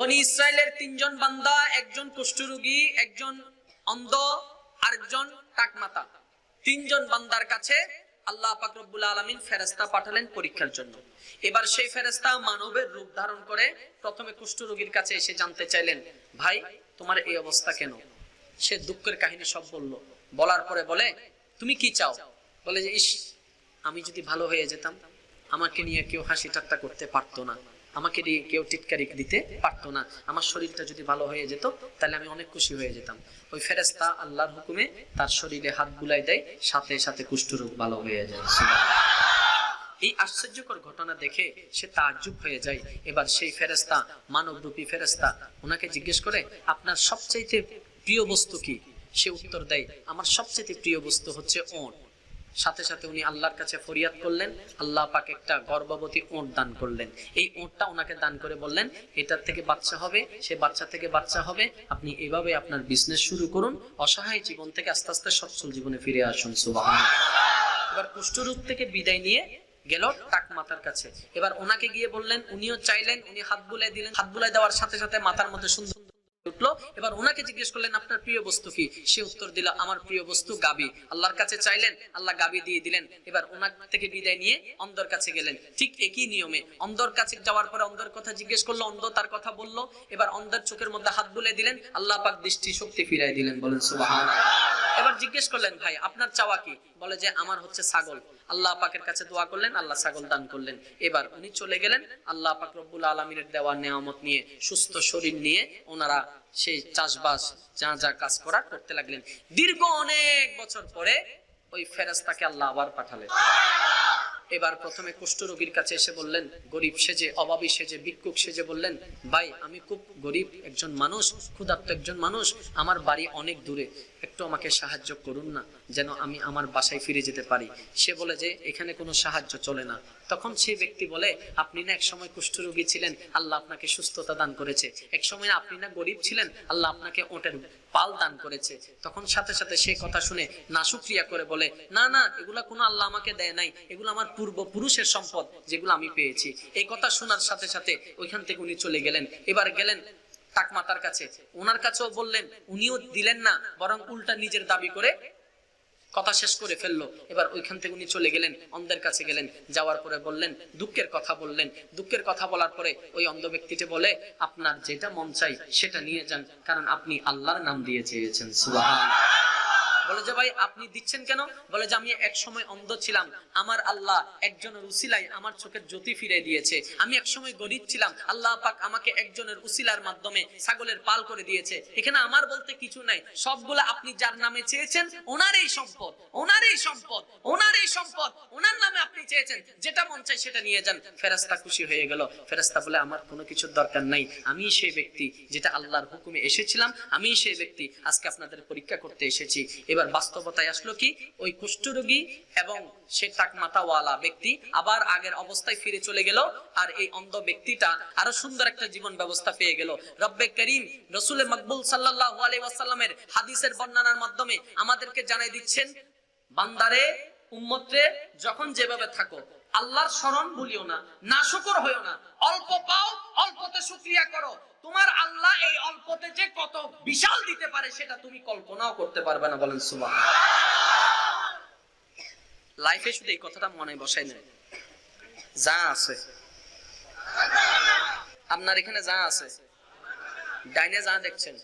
বনি ইসরায়েলের তিনজন বান্দা, একজন কুষ্ঠরোগী, একজন অন্ধ টাকমাতা। তিনজন বান্দার কাছে আল্লাহ আলামিন ফেরেশতা পাঠালেন পরীক্ষার জন্য। এবার সেই ফেরেশতা মানবের রূপ ধারণ করে প্রথমে কুষ্ঠরোগীর কাছে এসে জানতে চাইলেন, ভাই, তোমার এই অবস্থা কেন? সে দুঃখের কাহিনী সব বলল। বলার পরে বলে, তুমি কি চাও? বলে যে, ইস, আমি যদি ভালো হয়ে যেতাম, আমাকে নিয়ে কেউ হাসি ঠাট্টা করতে পারতো না। আমাকে নিয়ে কেউ টিটকারি দিতে পারতো না। আমার শরীরটা যদি ভালো হয়ে যেত, তাহলে আমি অনেক খুশি হয়ে যেতাম। ওই ফেরেস্তা আল্লাহর হুকুমে তার শরীরে হাত বুলাই দেয়, সাথে সাথে কুষ্ঠরোগ ভালো হয়ে যায়। এই আশ্চর্যকর ঘটনা দেখে সে তাজ্জুব হয়ে যায়। এবার সেই ফেরেস্তা মানবরূপী ফেরেস্তা ওনাকে জিজ্ঞেস করে, আপনার সবচাইতে প্রিয় বস্তু কি? সে উত্তর দেয়, আমার সবচেয়ে প্রিয় বস্তু হচ্ছে ওট। সাথে সাথে উনি আল্লাহর কাছে ফরিয়াদ করলেন, আল্লাহ পাক একটা গর্ভবতী ওট দান করলেন। এই ওটটা ওনাকে দান করে বললেন, এটার থেকে বাচ্চা হবে, সে বাচ্চা থেকে বাচ্চা হবে, আপনি এভাবে আপনার বিজনেস শুরু করুন, অসহায় জীবন থেকে আস্তে আস্তে সচ্ছল জীবনে ফিরে আসুন সুবহান এবার কুষ্ঠরোগ থেকে বিদায় নিয়ে গেল টাক মাতার কাছে। এবার ওনাকে গিয়ে বললেন, উনিও চাইলেন, উনি হাত বুলাই দিলেন। হাত বুলাই দেওয়ার সাথে সাথে মাথার মধ্যে সুন্দর উঠল। এবার ওনাকে জিজ্ঞেস করলেন, আপনার প্রিয় বস্তু কি? সে উত্তর দিল, আমার প্রিয় বস্তু গাবি। আল্লাহর কাছে চাইলেন, আল্লাহ গাবি দিয়ে দিলেন। এবার ওনার থেকে বিদায় নিয়ে অন্ধর কাছে গেলেন। ঠিক একই নিয়মে অন্ধর কাছে যাওয়ার পরে অন্ধর কথা জিজ্ঞেস করল অন্ধ তার কথা বলল। এবার অন্ধের চোখের মধ্যে হাত বুলে দিলেন, আল্লাহ পাক দৃষ্টি শক্তি ফিরাই দিলেন, বলেন সুবহানাল্লাহ। এবার জিজ্ঞেস করলেন, ভাই, আপনার চাওয়া কি? বলে যে, আমার হচ্ছে ছাগল। আল্লাহ পাকের কাছে দোয়া করলেন, আল্লাহ ছাগল দান করলেন। এবার উনি চলে গেলেন আল্লাহ পাক রব্বুল আলমিনের দেওয়া নেয়ামত নিয়ে, সুস্থ শরীর নিয়ে ওনারা সেই চাষবাস, যা যা কাজ করা করতে লাগলেন। দীর্ঘ অনেক বছর পরে ওই ফেরাস্তাকে আল্লাহ আবার পাঠালেন। এবার প্রথমে কুষ্ঠরোগীর কাছে এসে বললেন, গরিব সেজে, অভাবী সেজে, ভিক্ষুক সেজে বললেন, ভাই, আমি খুব গরিব একজন মানুষ, ক্ষুধার্ত একজন মানুষ, আমার বাড়ি অনেক দূরে। একটু আমাকে সাহায্য করুন না, যেন আমি আমার বাসায় ফিরে যেতে পারি। সে বলে যে, এখানে কোনো সাহায্য চলে না। তখন সেই ব্যক্তি বলে, আপনি না এক সময় কুষ্ঠরোগী ছিলেন, আল্লাহ আপনাকে সুস্থতা দান করেছে। এক সময় আপনি না গরিব ছিলেন, আল্লাহ আপনাকে ওটের পাল দান করেছে। তখন সাথে সাথে সে কথা শুনে না নাশুক্রিয়া করে বলে, না না, এগুলা কোনো আল্লাহ আমাকে দেয় নাই। এগুলো আমার পূর্বপুরুষের সম্পদ, যেগুলো আমি পেয়েছি। এই কথা শোনার সাথে সাথে ওইখান থেকে উনি চলে গেলেন। এবার গেলেন টাকমাতার কাছে। ওনার কাছেও বললেন, উনিও দিলেন না, বরং উল্টা নিজের দাবি করে কথা শেষ করে ফেলল। এবার ওইখান থেকে উনি চলে গেলেন, অন্ধের কাছে গেলেন। যাওয়ার পরে বললেন, দুঃখের কথা বললেন। দুঃখের কথা বলার পরে ওই অন্ধ ব্যক্তিটি বলে, আপনার যেটা মন চাই সেটা নিয়ে যান, কারণ আপনি আল্লাহর নাম দিয়ে চেয়েছেন সুবহান বলে যে, ভাই, আপনি দিচ্ছেন কেন? বলে যে, আমি এক সময় অন্ধ ছিলাম। আমার আল্লাহ একজনের উসিলাই আমার চোখের জ্যোতি ফিরে দিয়েছে। আমি এক সময় গরিব ছিলাম। আল্লাহ পাক আমাকে একজনের উসিলার মাধ্যমে ছাগলের পাল করে দিয়েছে। এখানে আমার বলতে কিছু নাই। সবগুলো আপনি যার নামে চেয়েছেন, ওনারই সম্পদ। ওনারই সম্পদ। ওনারই সম্পদ। ওনার নামে আপনি চেয়েছেন। যেটা মন চাই সেটা নিয়ে যান। ফেরাস্তা খুশি হয়ে গেল। ফেরাস্তা বলে, আমার কোনো কিছুর দরকার নাই। আমি সেই ব্যক্তি যেটা আল্লাহর হুকুমে এসেছিলাম। আমি সেই ব্যক্তি আজকে আপনাদের পরীক্ষা করতে এসেছি। এবার বাস্তবতায় আসলো কি? ওই কুষ্ঠরোগী এবং সে টাক মাথাওয়ালা ব্যক্তি আবার আগের অবস্থায় ফিরে চলে গেল আর এই অন্ধ ব্যক্তিটা আরও সুন্দর একটা জীবন ব্যবস্থা পেয়ে গেল। রব্বে করিম রসুল মকবুল সাল্লাহ ওয়াসাল্লামের হাদিসের বর্ণনার মাধ্যমে আমাদেরকে জানাই দিচ্ছেন, বান্দারে, উম্মত্রে, যখন যেভাবে থাকো আল্লাহর স্মরণ ভুলিও না না শুকর হইও না। অল্প পাও, অল্পতে শুক্রিয়া করো। তোমার আল্লাহ এই অল্পতে যে কত বিশাল দিতে পারে সেটা তুমি কল্পনাও করতে পারবে না, বলেন সুবাহ লাইফে শুধু এই কথাটা মনে বসাই নেই যা আছে। আপনার এখানে যা আছে। ডাইনে যা দেখছেন।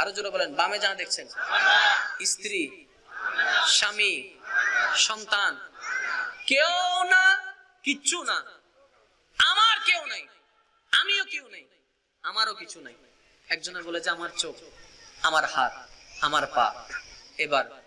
আরও জোরে বলেন, বামে যা দেখছেন। স্ত্রী, স্বামী, সন্তান। কেউ কিচ্ছু না। আমার কেউ নাই। আমিও কেউ নাই। আমারও কিছু নাই। একজনে বলে যে আমার চোখ, আমার হাত, আমার পা। এবার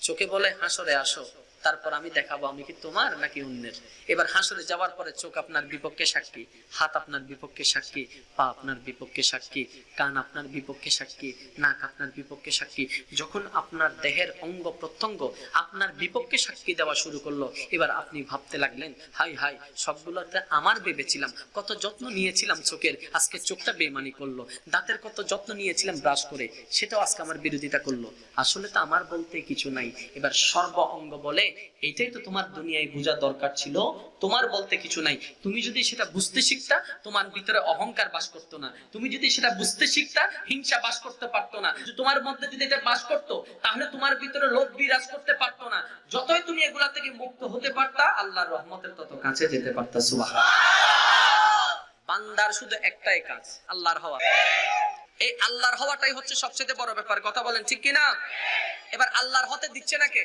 চোখে বলে, হাসরে আসো। তারপর আমি দেখাবো আমি কি তোমার নাকি অন্যের। এবার হাসরে যাওয়ার পরে চোখ আপনার বিপক্ষে সাক্ষী, হাত আপনার বিপক্ষে সাক্ষী, পা আপনার বিপক্ষে সাক্ষী, কান আপনার বিপক্ষে সাক্ষী, নাক আপনার বিপক্ষে সাক্ষী। যখন আপনার দেহের অঙ্গ প্রত্যঙ্গ আপনার বিপক্ষে সাক্ষী দেওয়া শুরু করল, এবার আপনি ভাবতে লাগলেন, হাই হাই, সবগুলোতে আমার ভেবেছিলাম, কত যত্ন নিয়েছিলাম চোখের, আজকে চোখটা বেমানি করল। দাঁতের কত যত্ন নিয়েছিলাম ব্রাশ করে, সেটাও আজকে আমার বিরোধিতা করল। আসলে তো আমার বলতে কিছু নাই। এবার সর্ব অঙ্গ বলে এটাই তো তোমার দুনিয়ায় বোঝা দরকার ছিল। তোমার বলতে কিছু নাই। তুমি যদি সেটা বুঝতে শিখতা, তোমার ভিতরে অহংকার বাস করতো না। তুমি যদি সেটা বুঝতে শিখতা, হিংসা বাস করতে পারতো না। তোমার মধ্যে যদি এটা বাস করতো, তাহলে তোমার ভিতরে লোভ বিরাজ করতে পারতো না। যতই তুমি এগুলা থেকে মুক্ত হতে পারতা, আল্লাহর রহমতের তত কাছে যেতে পারতা সুবাহ বান্দার শুধু একটাই কাজ, আল্লাহর হওয়া। এই আল্লাহর হওয়াটাই হচ্ছে সবচেয়ে বড় ব্যাপার। কথা বলেন ঠিক কি না এবার আল্লাহর হতে দিচ্ছে না কে?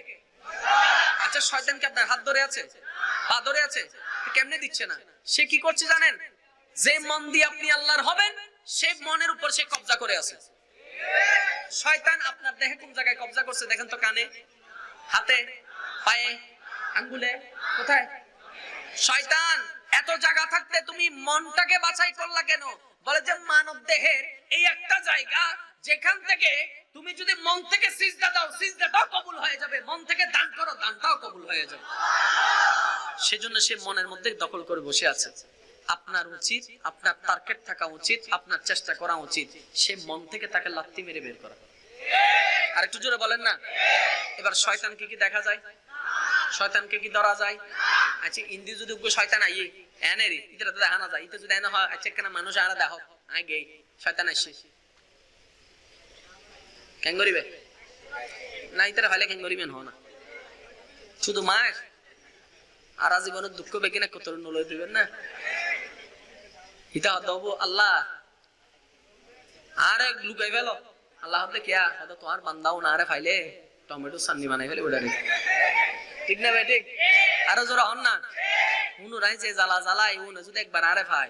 আচ্ছা শয়তান কি আপনার হাত ধরে আছে? পা ধরে আছে? কেমনে দিচ্ছে না? সে কি করছে জানেন? যে মন দিয়ে আপনি আল্লাহর হবেন মনের উপর সে কবজা করে আছে। শয়তান আপনার দেহে কোন জায়গায় কবজা করছে দেখেন তো কানে? হাতে? পায়ে? আঙ্গুলে? কোথায়? শয়তান, এত জায়গা থাকতে তুমি মনটাকে বাছাই করলা কেন? বলে যে মানব দেহের এই একটা জায়গা যেখান থেকে তুমি যদি মন থেকে সিজদা দাও, সিজদাটাও কবুল হয়ে যাবে। মন থেকে দান করো, দানটাও কবুল হয়ে যাবে। সেজন্য সে মনের মধ্যে দখল করে বসে আছে। আপনার উচিত, আপনার টার্গেট থাকা উচিত, আপনার চেষ্টা করা উচিত। সে মন থেকে তাকে লাত্তি মেরে বের করা। আর একটু জোরে বলেন না। এবার শয়তানকে কি দেখা যায়? শয়তানকে কি ধরা যায়? আচ্ছা ইন্দি যদি শয়তান আই এনে রে ইতরা তো দেখা না যায়। ইতে যদি এনে হয় আচ্ছা কেন মানুষ আরা দেখো আগে, শয়তান আসছে কেন করিবে? না ইতরা ভালে কেন করিবেন? হো না। শুধু মায়ের আর জীবনের দুঃখ বেগে না, কত নলয় দিবেন না? হিতা হব আল্লাহ। আরে লুকাই ফেলো। আল্লাহ হতে কেয়া? হয়তো তোমার বান্দাও না আরে ফাইলে। টমেটো সান্নি বানাই ফেলে ওটা ঠিক না ভাই, ঠিক? আরও জোরা হন না। উনু রাই যে জ্বালা জ্বালাই উনু যদি একবার আরে ভাই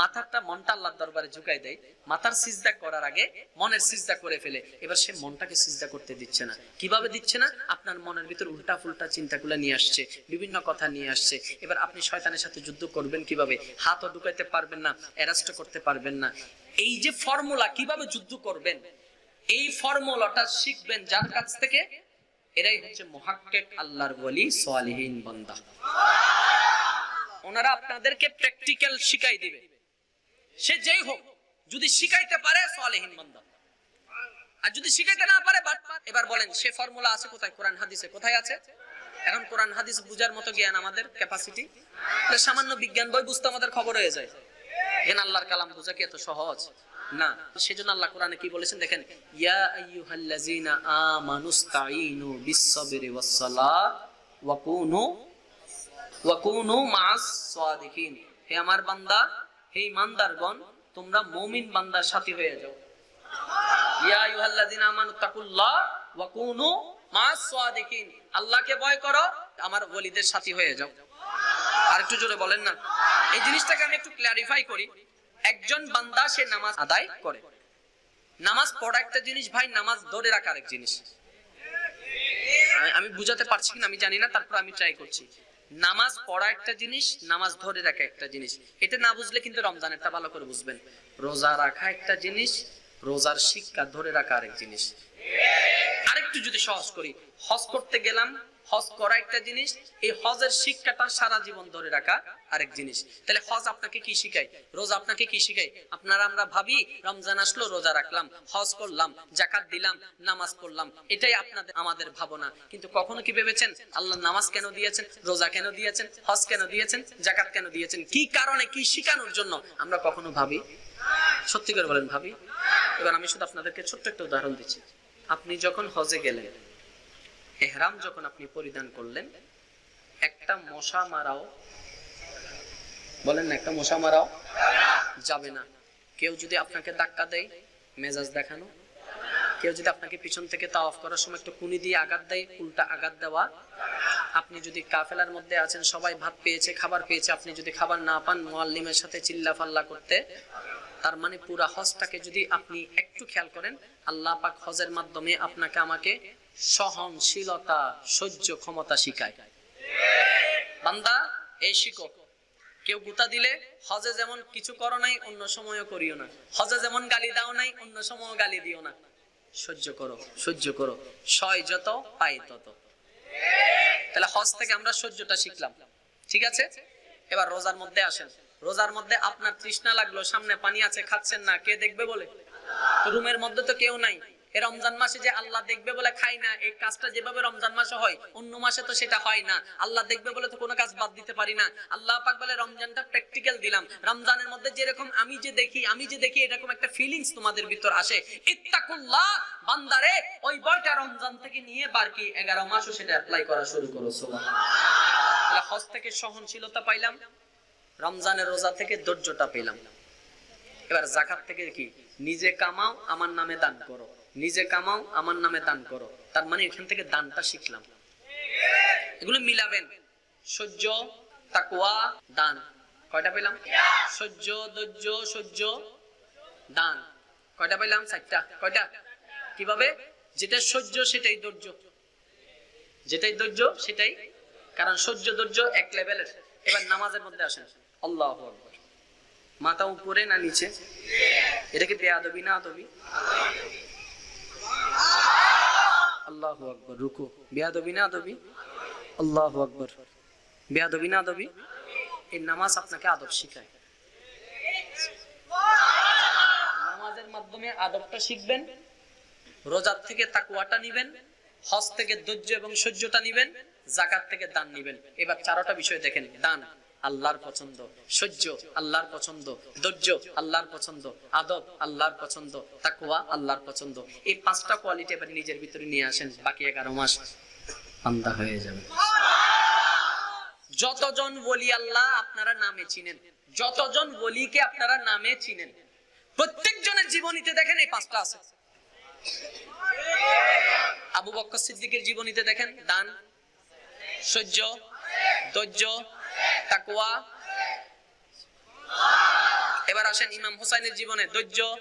মাথাটা মনটা আল্লাহর দরবারে ঝুকাই দেয়। মাথার সিজদা করার আগে মনের সিজদা করে ফেলে। এবার সে মনটাকে সিজদা করতে দিচ্ছে না। কীভাবে দিচ্ছে না? আপনার মনের ভিতর উল্টা ফুলটা চিন্তাগুলো নিয়ে আসছে, বিভিন্ন কথা নিয়ে আসছে। এবার আপনি শয়তানের সাথে যুদ্ধ করবেন কীভাবে? হাতও ঢুকাইতে পারবেন না অ্যারেস্ট করতে পারবেন না। এই যে ফর্মুলা, কীভাবে যুদ্ধ করবেন? এই ফর্মুলাটা শিখবেন যার কাছ থেকে? এরাই হচ্ছে মহাক্কেক আল্লাহর বলি সোয়ালিহীন বান্দা। ওনারা আপনাদেরকে প্র্যাকটিক্যাল শিখাই দিবে। সে যেই হোক, যদি শিখাইতে পারে সোয়ালিহীন বান্দা। আর যদি শিখাইতে না পারে এবার বলেন, সে ফর্মুলা আছে কোথায়? কোরআন, হাদিসে কোথায় আছে? এখন কোরআন, হাদিস বুঝার মতো জ্ঞান আমাদের ক্যাপাসিটি সামান্য বিজ্ঞান বই বুঝতে আমাদের খবর হয়ে যায়। আল্লাহর কালাম বোঝা কি এত সহজ? না। সেজন্য আল্লাহ কোরআনে কি বলেছেন? দেখেন, ইয়া আইয়ুহাল্লাযীনা ওয়াস-সালাত ওয়া কুনু ওয়া কুনু সাদিকিন হে আমার বান্দা হে ইমানদারগণ, তোমরা মুমিন বান্দার সাথী হয়ে যাও। ইয়া আইয়ুহাল্লাযীনা আমানুত্তাকুল্লাহ ওয়া কুনু মা'আস সাদিকিন। আল্লাহকে ভয় করো, আমার ওলিদের সাথী হয়ে যাও। আর একটু জোরে বলেন না। এই জিনিসটাকে আমি একটু ক্লারিফাই করি। একজন বান্দা, সে নামাজ আদায় করে। নামাজ পড়া একটা জিনিস, ভাই, নামাজ ধরে রাখার এক জিনিস। আমি বুঝাতে পারছি কিনা, আমি জানি না, তারপর আমি ট্রাই করছি। নামাজ পড়া একটা জিনিস, নামাজ ধরে রাখা একটা জিনিস। এটা না বুঝলে কিন্তু রমজান রমজানেরটা ভালো করে বুঝবেন। রোজা রাখা একটা জিনিস, রোজার শিক্ষা ধরে রাখা আরেক জিনিস। আরেকটু যদি সহজ করি, হজ করতে গেলাম, হজ করা একটা জিনিস, এই হজের শিক্ষাটা সারা জীবন ধরে রাখা আরেক জিনিস। তাহলে হজ আপনাকে কি শিখায়? রোজা আপনাকে কি শিখায়? আপনারা আমরা ভাবি, রমজান আসলো, রোজা রাখলাম, হজ করলাম জাকাত দিলাম, নামাজ পড়লাম। এটাই আপনাদের, আমাদের ভাবনা। কিন্তু কখনো কি ভেবেছেন? আল্লাহ নামাজ কেন দিয়েছেন? রোজা কেন দিয়েছেন? হজ কেন দিয়েছেন? জাকাত কেন দিয়েছেন? কি কারণে, কি শিখানোর জন্য? আমরা কখনো ভাবি। সত্যি করে বলেন, ভাবি। এবার আমি শুধু আপনাদেরকে ছোট্ট একটা উদাহরণ দিচ্ছি। আপনি যখন হজে গেলেন, এহরাম যখন আপনি পরিধান করলেন, একটা মশা মারাও বলেন একটা মশা মারাও যাবে না। কেউ যদি আপনাকে ধাক্কা দেয়, মেজাজ দেখানো। কেউ যদি আপনাকে পিছন থেকে তা অফ করার সময় একটু কুনি দিয়ে আঘাত দেয়, উল্টা আঘাত দেওয়া। আপনি যদি কাফেলার মধ্যে আছেন, সবাই ভাত পেয়েছে, খাবার পেয়েছে, আপনি যদি খাবার না পান, মোয়াল্লিমের সাথে চিল্লা ফাল্লা করতে, তার মানে পুরা হজটাকে যদি আপনি একটু খেয়াল করেন, আল্লাহ পাক হজের মাধ্যমে আপনাকে আমাকে সহনশীলতা, সহ্য ক্ষমতা শিখায়। বান্দা, এই শিখো। কেউ গুতা দিলে হজে যেমন কিছু করো নাই, অন্য সময়ও করিও না। হজে যেমন গালি দাও নাই, অন্য সময়ও গালি দিও না। সহ্য করো সহ্য করো। সয় যত পাই তত। তাহলে হজ থেকে আমরা সহ্যটা শিখলাম। ঠিক আছে? এবার রোজার মধ্যে আসেন। রোজার মধ্যে আপনার তৃষ্ণা লাগল, সামনে পানি আছে, খাচ্ছেন না, কে দেখবে বলে? রুমের মধ্যে তো কেউ নাই। এই রমজান মাসে যে আল্লাহ দেখবে বলে খাই না এই কাজটা যেভাবে রমজান মাসে হয়, অন্য মাসে তো সেটা হয় না। আল্লাহ দেখবে বলে তো কোনো কাজ বাদ দিতে পারি না। আল্লাহ পাক বলে, রমজানটা প্র্যাকটিক্যাল দিলাম। রমজানের মধ্যে যেরকম আমি যে দেখি, আমি যে দেখি, এরকম একটা ফিলিংস তোমাদের ভিতর আসে। ইত্তাকুল্লাহ, বান্দারে, ওই বয়টা রমজান থেকে নিয়ে বাকি এগারো মাসও সেটা অ্যাপ্লাই করা শুরু করো, সুবহানাল্লাহ। হজ থেকে সহনশীলতা পাইলাম, রমজানের রোজা থেকে ধৈর্যটা পেলাম। এবার জাকাত থেকে কি? নিজে কামাও, আমার নামে দান করো। নিজে কামাও, আমার নামে দান করো। তার মানে এখান থেকে দানটা শিখলাম। এগুলো মিলাবেন। সহ্য, তাকওয়া, দান। কয়টা পেলাম? সহ্য, ধৈর্য, সহ্য, দান। কয়টা পেলাম? চারটা। কয়টা? কীভাবে? যেটা সহ্য, সেটাই ধৈর্য। যেটাই ধৈর্য, সেটাই। কারণ সহ্য, ধৈর্য এক লেভেলের। এবার নামাজের মধ্যে আসেন। আল্লাহ মাথা উপরে না নিচে? এটাকে বেয়াদবি না আদবি? আল্লাহ আকবর, রুকু। না আল্লাহ আকবর। না এই নামাজ আপনাকে আদব শিখায়। নামাজের মাধ্যমে আদবটা শিখবেন, রোজার থেকে তাকুয়াটা নিবেন, হজ থেকে ধৈর্য এবং সহ্যটা নিবেন জাকাত থেকে দান নিবেন। এবার চারোটা বিষয় দেখেন, দান। আল্লাহর পছন্দ। সহ্য আল্লাহর পছন্দ। ধৈর্য আল্লাহর পছন্দ। আদব আল্লাহর পছন্দ। তাকুয়া আল্লাহর পছন্দ। এই পাঁচটা কোয়ালিটি এবার নিজের ভিতরে নিয়ে আসেন, বাকি এগারো মাস আন্দা হয়ে যাবে। যতজন বলি আল্লাহ আপনারা নামে চিনেন। যতজন বলিকে আপনারা নামে চিনেন। প্রত্যেকজনের জীবনীতে দেখেন এই পাঁচটা আছে। আবু বক্কর সিদ্দিকের জীবনীতে দেখেন দান, সহ্য, ধৈর্য তাকুয়া এবার আসেন ইমাম হুসাইনের জীবনে। ধৈর্য,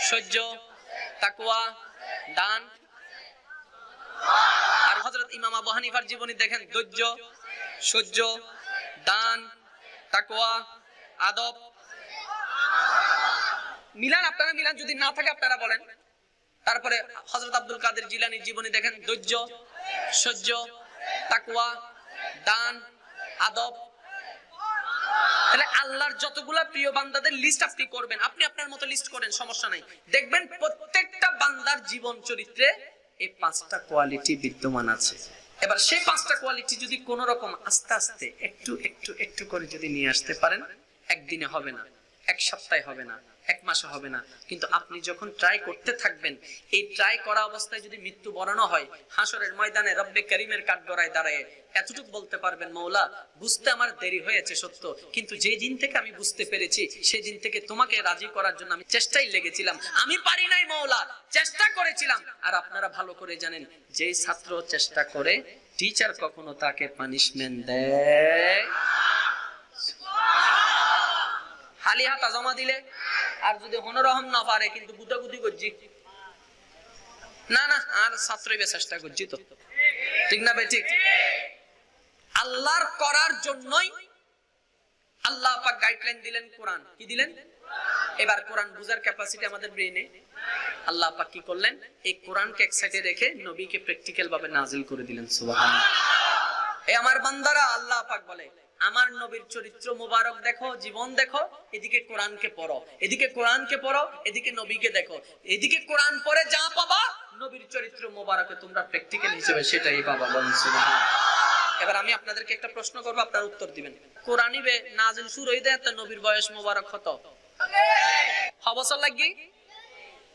সহ্য তাকুয়া দান। আর হযরত ইমাম আবু হানিফার জীবনী দেখেন, ধৈর্য, সহ্য, দান তাকুয়া আদব। মিলান আপনারা মিলান, যদি না থাকে আপনারা বলেন। তারপরে হযরত আব্দুল কাদের জিলানির জীবনী দেখেন, ধৈর্য, সহ্য তাকুয়া দান, আদব। তাহলে আল্লাহর প্রিয় বান্দাদের লিস্ট আপনি করবেন, আপনি আপনার মতো লিস্ট করেন, সমস্যা নাই। দেখবেন প্রত্যেকটা বান্দার জীবন চরিত্রে এই পাঁচটা কোয়ালিটি বিদ্যমান আছে। এবার সেই পাঁচটা কোয়ালিটি যদি কোন রকম আস্তে আস্তে একটু একটু একটু করে যদি নিয়ে আসতে পারেন, একদিনে হবে না, এক সপ্তাহে হবে না। মাসে হবে না। কিন্তু আপনি যখন ট্রাই করতে থাকবেন, এই ট্রাই করা অবস্থায় যদি মৃত্যু বরানো হয়, হাসরের ময়দানে রব্বে করিমের কাঠগড়ায় দাঁড়ায় এতটুকু বলতে পারবেন, মৌলা, বুঝতে আমার দেরি হয়েছে সত্য, কিন্তু যে দিন থেকে আমি বুঝতে পেরেছি সেই দিন থেকে তোমাকে রাজি করার জন্য আমি চেষ্টাই লেগেছিলাম। আমি পারি নাই, মৌলা, চেষ্টা করেছিলাম। আর আপনারা ভালো করে জানেন যে ছাত্র চেষ্টা করে টিচার কখনো তাকে পানিশমেন্ট দেয়। খালি হাতা জমা দিলে। আর যদি হনরহম না পারে, কিন্তু গুদাগুদি করছি। না না, আর ছাত্রই চেষ্টা করছি তো। ঠিক না ভাই, ঠিক? আল্লাহর করার জন্যই আল্লাহ পাক গাইডলাইন দিলেন কোরআন। কি দিলেন? এবার কোরআন বুঝার ক্যাপাসিটি আমাদের ব্রেনে আল্লাহ পাক কি করলেন? এই কোরআনকে এক সাইডে রেখে নবীকে প্র্যাকটিক্যাল ভাবে নাজিল করে দিলেন, সুবহানাল্লাহ। এ আমার বান্দারা, আল্লাহ পাক বলে আমার নবীর চরিত্র মোবারক দেখো, জীবন দেখো, এদিকে কোরআনকে পড়ো, এদিকে কোরআনকে পড়ো, এদিকে নবীকে দেখো। এদিকে কোরআন পড়ে যা পাবা, নবীর চরিত্র মোবারকে তোমরা প্র্যাকটিক্যাল হিসেবে সেটাই পাবা সুবহানাল্লাহ। এবার আমি আপনাদেরকে একটা প্রশ্ন করব, আপনারা উত্তর দিবেন। কোরআনই বে নাজিল শুরু হইতে এত নবীর বয়স মোবারক কত? ছ লাগি?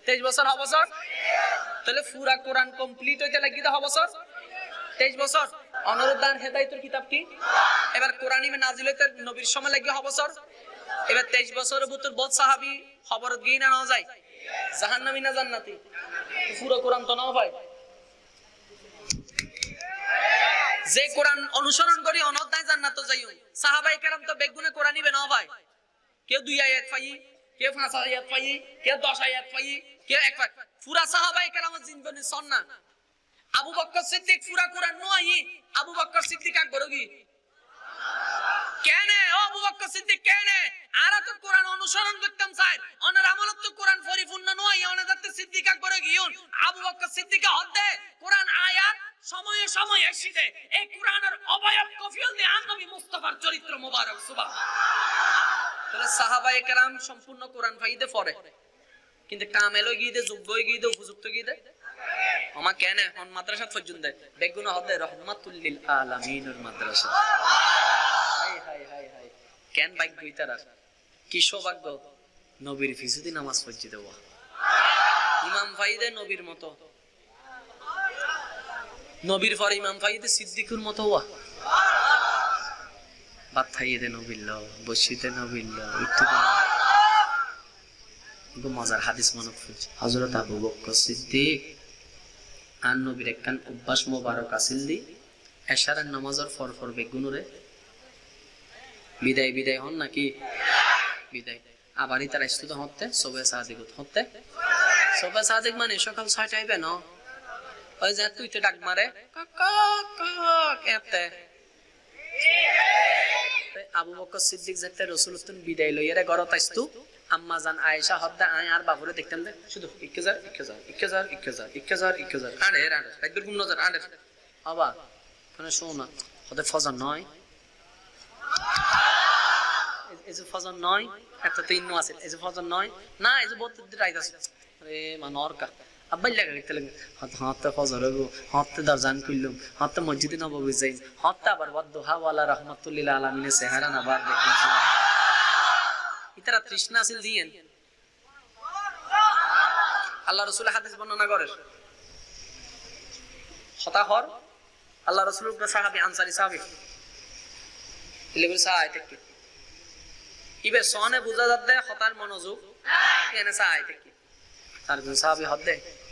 তেইশ বছর হ তাহলে পুরা কোরআন কমপ্লিট হইতে লাগি তো বছর? তেইশ বছর? অনুরুদ্ধান হেদায়তের কিতাব কি? এবার কোরআন নাজিল হইতে নবীর সময় লাগি হ বছর এবার তেইশ বছরের ভিতর বহুত সাহাবি খবর গিয়ে না নেওয়া যায়? জাহান্নামী না জান্নাতি? পুরো কোরআন তো নাও ভাই যে কোরআন অনুসরণ করি অনধ্যায় জান্নাত যাইও। সাহাবাই কেরাম তো বেগুনে কোরআন নিবে না ভাই কেউ দুই আয়াত পাই, কেউ পাঁচ আয়াত পাই, কেউ দশ আয়াত পাই, কেউ এক পাই। পুরা সাহাবাই কেরাম জিনবনি সন্না। আবু বক্কর সিদ্দিক পুরা কোরআন নয় আবু বক্কর সিদ্দিক আকবর কি? কেন? ও আবু বক্কর সিদ্দিক কেন? আর তো কোরআন অনুসরণ করতাম, স্যার। অনার আমলত তো কোরআন পরিপূর্ণ নয় অনার যাতে সিদ্দিক আকবর কফিউন আবু বকর সিদ্দিক হদ্দে কোরআন আয়াত সময়ে সময়ে এসিদে এই কোরআনের অবয়ব কফিউন দিয়ে আর নবী মুস্তাফার চরিত্র মোবারক সুবহান তাহলে সাহাবায়ে কেরাম সম্পূর্ণ কোরআন ফাইদে পড়ে। কিন্তু কামেলো গিয়ে দে যোগ্য গিয়ে দে উপযুক্ত গিয়ে আমা কেন হন মাদ্রাসা পর্যন্ত বেগুন রহমাতুল্লিল আলামিনের মাদ্রাসা। কেন ভাগ্য ইতারা কি সৌভাগ্য? নবীর ফিসুদি নামাজ পড়ছি ইমাম ফাইদে নবীর মতো। নবীর পরে ইমাম ফাইদে সিদ্দিকুর মতো খাইয়ে নবিল্ল বসিতে নবিল্ল উঠতে মজার হাদিস মনে পড়ছে। হজরত আবু বকর সিদ্দিক আর নবীর একখান অভ্যাস মোবারক আসিল দি, এশারের নামাজের ফর ফর বেগুনুরে বিদায় বিদায় হন নাকি? বিদায়। আবারই তারা স্তুত হতে সবে সাদিক হতে সবে সাদিক মানে সকাল ছয়টায় বেন ওই যে তুই তো ডাক মারে এতে। আবু বকর সিদ্দিক যেতে রসুল বিদায় লইয়ারে ঘরত আসতু আম্মা জান, আয়েশা, হদ্দা, আয়, আর বাবুরে দেখতাম দে শুধু আড়ে আড়ে একদম নজর আড়ে আবা মানে শোনো না হতে ফজর নয়। এই- যে ফজর নয়, একটা আছে, এই যে ফজর নয়, না, এই যে বহুত রাইত আছে। আরে মানে অরকা। আব্বাই লাগা গেতে লাগে হাত ফজর হইব হাতে দরজান খুললাম হাতে মসজিদে নববী যাই হাতে আবার ওয়াদ্দুহা ওয়ালা রাহমাতুল্লিল আলামিনের চেহারা না দেখলাম। ইতারা তৃষ্ণা আছিল দিয়েন। আল্লাহ রসুল হাদিস বর্ণনা করে হতাহর আল্লাহ রসুল সাহাবি, আনসারি সাহাবি। তার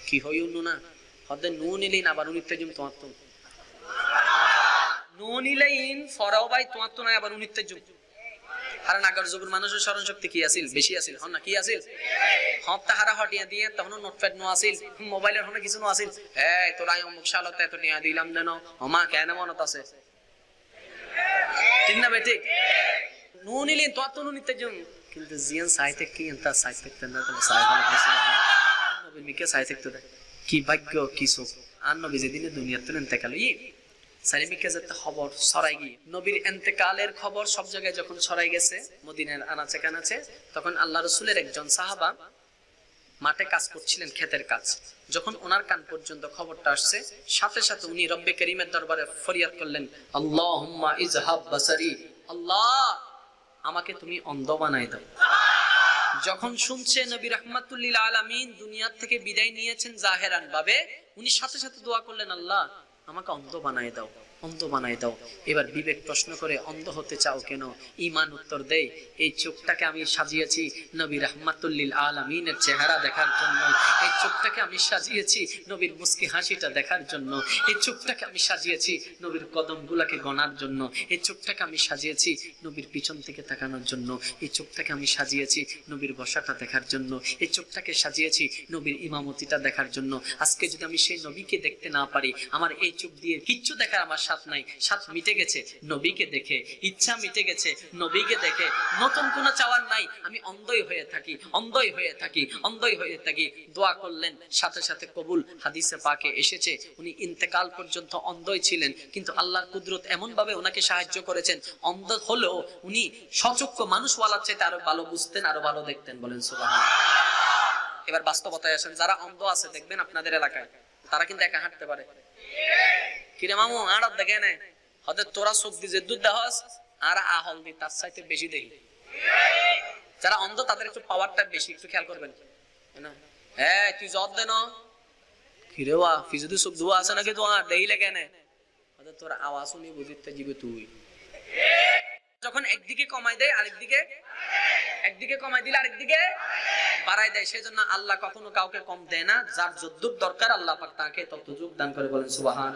কি উন্নু না? নু নিলেই আবার উনিতে তোমার তো নু ফরাও বাই তোমার তো নাই, আবার কারণ আগের যুগের মানুষের স্মরণ শক্তি কি আছিল? বেশি আছিল, হন না? কি আছিল? হপ তাহারা হটিয়া দিয়ে তখন নোটপ্যাড নো আছিল, মোবাইলের হনে কিছু নো আছিল। অমুক এত দিলাম দেন কেন মনত আছে? ঠিক না নু তো তো নু নিতে কিন্তু জিয়ান কি? এন্তা তেনা তো মিকে কি ভাগ্য, কি সুখ। আর নবী যেদিনে দুনিয়াতে ইন্তেকাল ই। খবর ছড়াই গিয়ে। নবীর এন্তেকালের খবর সব জায়গায় যখন ছড়াই গেছে, মদিনার আনাচে কানাচে, তখন আল্লাহ রসুলের একজন সাহাবা মাঠে কাজ করছিলেন ক্ষেতের কাজ। যখন ওনার কান পর্যন্ত খবরটা আসছে, সাথে সাথে উনি রব্বে করিমের দরবারে ফরিয়াদ করলেন আল্লাহ ইজহাব বাসারি, আল্লাহ, আমাকে তুমি অন্ধ বানাই দাও। যখন শুনছে নবী রহমাতুল্লিল আলামিন দুনিয়ার থেকে বিদায় নিয়েছেন জাহেরান ভাবে উনি সাথে সাথে দোয়া করলেন, আল্লাহ আমাকে অন্ধ বানায় দাও। অন্ধ বানাই দাও। এবার বিবেক প্রশ্ন করে, অন্ধ হতে চাও কেন? ইমান উত্তর দেয় এই চোখটাকে আমি সাজিয়েছি নবী রহমাতুল্লিল আলামিনের চেহারা দেখার জন্য। এই চোখটাকে আমি সাজিয়েছি নবীর মুস্কি হাসিটা দেখার জন্য। এই চোখটাকে আমি সাজিয়েছি নবীর কদম গুলাকে গণার জন্য। এই চোখটাকে আমি সাজিয়েছি নবীর পিছন থেকে তাকানোর জন্য। এই চোখটাকে আমি সাজিয়েছি নবীর বসাটা দেখার জন্য। এই চোখটাকে সাজিয়েছি নবীর ইমামতিটা দেখার জন্য। আজকে যদি আমি সেই নবীকে দেখতে না পারি, আমার এই চোখ দিয়ে কিচ্ছু দেখার আমার সাথ নাই। সাথ মিটে গেছে, নবীকে দেখে, ইচ্ছা মিটে গেছে, নবীকে দেখে। নতুন কোনো চাওয়ার নাই, আমি অন্ধই হয়ে থাকি, অন্ধই হয়ে থাকি, অন্ধই হয়ে থাকি। দোয়া করলেন, সাথে সাথে কবুল। হাদিসে পাকে এসেছে, উনি ইন্তেকাল পর্যন্ত অন্ধই ছিলেন, কিন্তু আল্লাহর কুদরত এমন ভাবে ওনাকে সাহায্য করেছেন, অন্ধ হলেও উনি সচক্ষ মানুষ ওয়ালার চাইতে আরও ভালো বুঝতেন, আরও ভালো দেখতেন। বলেন সুবাহ এবার বাস্তবতায় আসেন, যারা অন্ধ আছে, দেখবেন আপনাদের এলাকায়, তারা কিন্তু একা হাঁটতে পারে। কিরে মামু, আড়ত দেখে হতে তোরা যে দুধ দেহস আর আহল দি তার বেশি দেখি যারা অন্ধ, তাদের একটু পাওয়ারটা বেশি, একটু খেয়াল করবেন। হ্যাঁ তুই জব দে না। কিরে ওয়া ফিজুদি আছে নাকি তোমার? দেইলে কেনে। হতে তোর আওয়াজ শুনি বুঝিতে তুই। যখন একদিকে কমাই দেয়, আরেকদিকে একদিকে কমাই দিলে আরেকদিকে বাড়াই দেয়। সেজন্য আল্লাহ কখনো কাউকে কম দেয় না। যার যদ্দুক দরকার, আল্লাহ পাক তাকে তত যোগদান করে বলেন সুবাহান